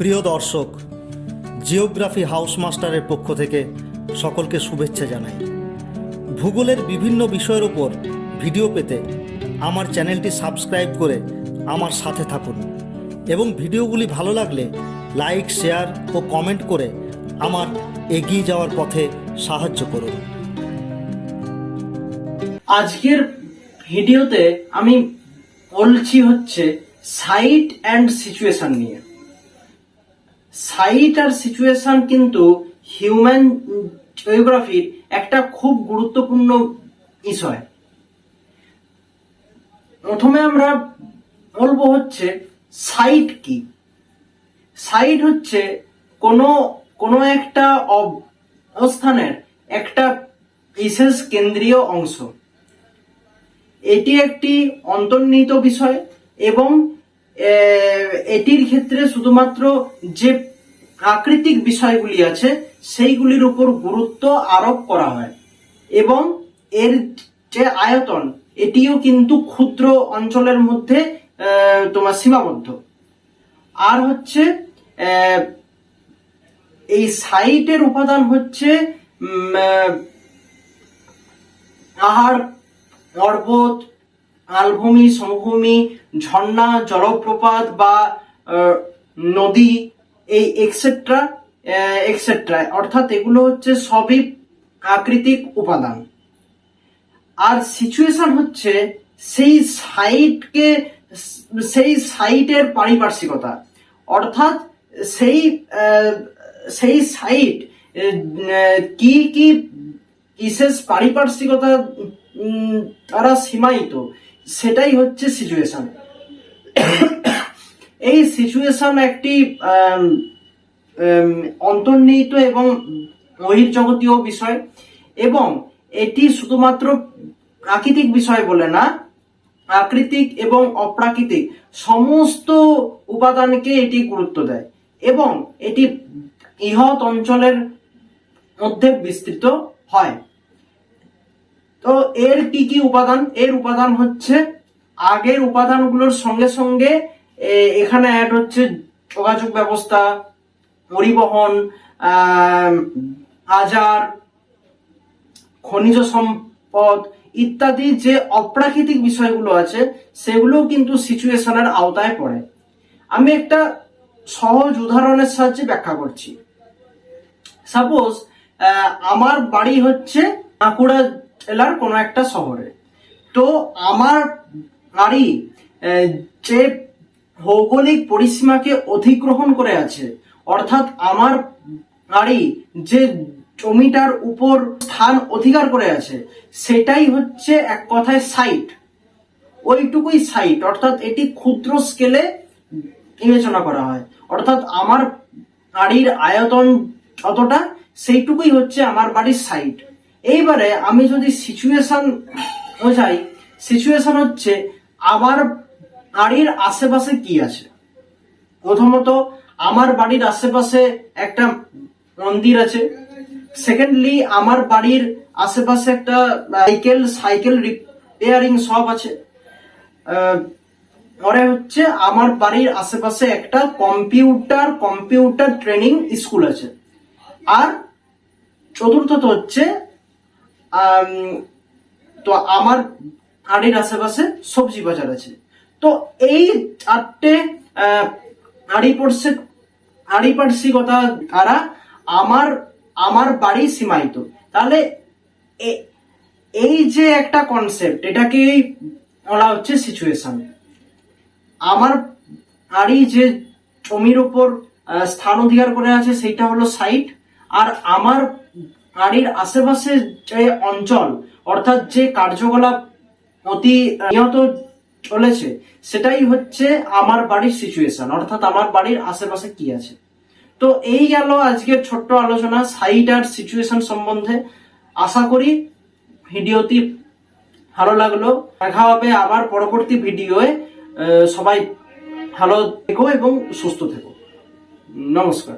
প্রিয় দর্শক, geography house মাস্টারের পক্ষ থেকে সকলকে শুভেচ্ছা জানাই। ভূগোলের বিভিন্ন বিষয়ের উপর ভিডিও পেতে আমার চ্যানেলটি সাবস্ক্রাইব করে আমার সাথে থাকুন এবং ভিডিওগুলি ভালো লাগলে লাইক, শেয়ার ও কমেন্ট করে আমার এগিয়ে যাওয়ার পথে সাহায্য করুন। আজকের ভিডিওতে আমি বলছি হচ্ছে সাইট অ্যান্ড সিচুয়েশন নিয়ে। সাইট আর সিচুয়েশন কিন্তু হিউম্যান জিওগ্রাফির একটা খুব গুরুত্বপূর্ণ বিষয়। প্রথমে আমরা বলব হচ্ছে সাইট কি? সাইট হচ্ছে কোনো কোনো একটা অব- অবস্থানের একটা বিশেষ কেন্দ্রীয় অংশ। এটি একটি অন্তর্নিহিত বিষয় এবং এটির ক্ষেত্রে শুধুমাত্র যে প্রাকৃতিক বিষয়গুলি আছে, সেইগুলির উপর গুরুত্ব আরোপ করা হয়। এবং এর যে আয়তন, এটিও কিন্তু ক্ষুদ্র অঞ্চলের মধ্যে তোমার সীমাবদ্ধ। আর হচ্ছে এই সাইটের উপাদান হচ্ছে পাহাড় পর্বত মালভূমি সমভূমি, ঝর্ণা, জলপ্রপাত বা নদী, এই এক্সেট্রা এক্সেট্রা অর্থাৎ এগুলো হচ্ছে সবই প্রাকৃতিক উপাদান। আর সিচুয়েশন হচ্ছে সেই সাইটকে, সেই সাইটের পারিপার্শ্বিকতা। অর্থাৎ সেই সেই সাইট কি কি বিশেষ পারিপার্শ্বিকতা দ্বারা সীমায়িত সেটাই হচ্ছে সিচুয়েশন এই সিচুয়েশন একটি অন্তর্নিহিত এবং বহির্জগতীয় বিষয় এবং এটি শুধুমাত্র প্রাকৃতিক বিষয় বলে না, প্রাকৃতিক এবং অপ্রাকৃতিক সমস্ত উপাদানকে এটি গুরুত্ব দেয় এবং এটি বৃহৎ অঞ্চলের মধ্যে বিস্তৃত হয়। তো এর কি কি উপাদান? এর উপাদান হচ্ছে আগের উপাদানগুলোর সঙ্গে সঙ্গে এখানে অ্যাড হচ্ছে যোগাযোগ ব্যবস্থা পরিবহন আম, বাজার খনিজ সম্পদ ইত্যাদি যে অপ্রাকৃতিক বিষয়গুলো আছে সেগুলোও কিন্তু সিচুয়েশনের আওতায় পড়ে। আমি একটা সহজ উদাহরণের সাহায্যে ব্যাখ্যা করছি। সাপোজ আমার বাড়ি হচ্ছে বাঁকুড়া জেলার কোনো একটা শহরে। তো আমার নারী যে ভৌগোলিক পরিসীমাকে অধিগ্রহণ করে আছে, অর্থাৎ আমার নারী যে জমিটার উপর স্থান অধিকার করে আছে, সেটাই হচ্ছে এক কথায় সাইট ওইটুকুই সাইট অর্থাৎ এটি ক্ষুদ্র স্কেলে বিবেচনা করা হয়। অর্থাৎ আমার বাড়ির আয়তন যতটা, সেইটুকুই হচ্ছে আমার বাড়ির সাইট এইবারে আমি যদি সিচুয়েশন বোঝাই সিচুয়েশন হচ্ছে আমার বাড়ির আশেপাশে কি আছে? প্রথমত, আমার বাড়ির আশেপাশে একটা মন্দির আছে। সেকেন্ডলি আমার বাড়ির আশেপাশে একটা সাইকেল সাইকেল রিপেয়ারিং শপ আছে। পরে হচ্ছে আমার বাড়ির আশেপাশে একটা কম্পিউটার কম্পিউটার ট্রেনিং স্কুল আছে। আর চতুর্থত হচ্ছে তো আমার বাড়ির আশেপাশে সবজি বাজার আছে। তো এই চারটে আহ, পারিপার্শ্বিক পারিপার্শ্বিকতা দ্বারা আমার আমার বাড়ি সীমায়িত। তাহলে এই যে একটা কনসেপ্ট এটাকেই বলা হচ্ছে সিচুয়েশন আমার বাড়ি যে জমির আহ, স্থান অধিকার করে আছে সেইটা হলো সাইট আর আমার বাড়ির আশেপাশে যে অঞ্চল, অর্থাৎ যে কার্যকলাপ অতি নিয়ত চলেছে, সেটাই হচ্ছে আমার বাড়ির সিচুয়েশন অর্থাৎ আমার বাড়ির আশেপাশে কি আছে। তো এই গেল আজকের ছোট্ট আলোচনা সাইট আর সিচুয়েশন সম্বন্ধে। আশা করি ভিডিওটি ভালো লাগল। দেখা হবে আবার পরবর্তী ভিডিওয়ে সবাই ভালো থেকো এবং সুস্থ থেকো। নমস্কার।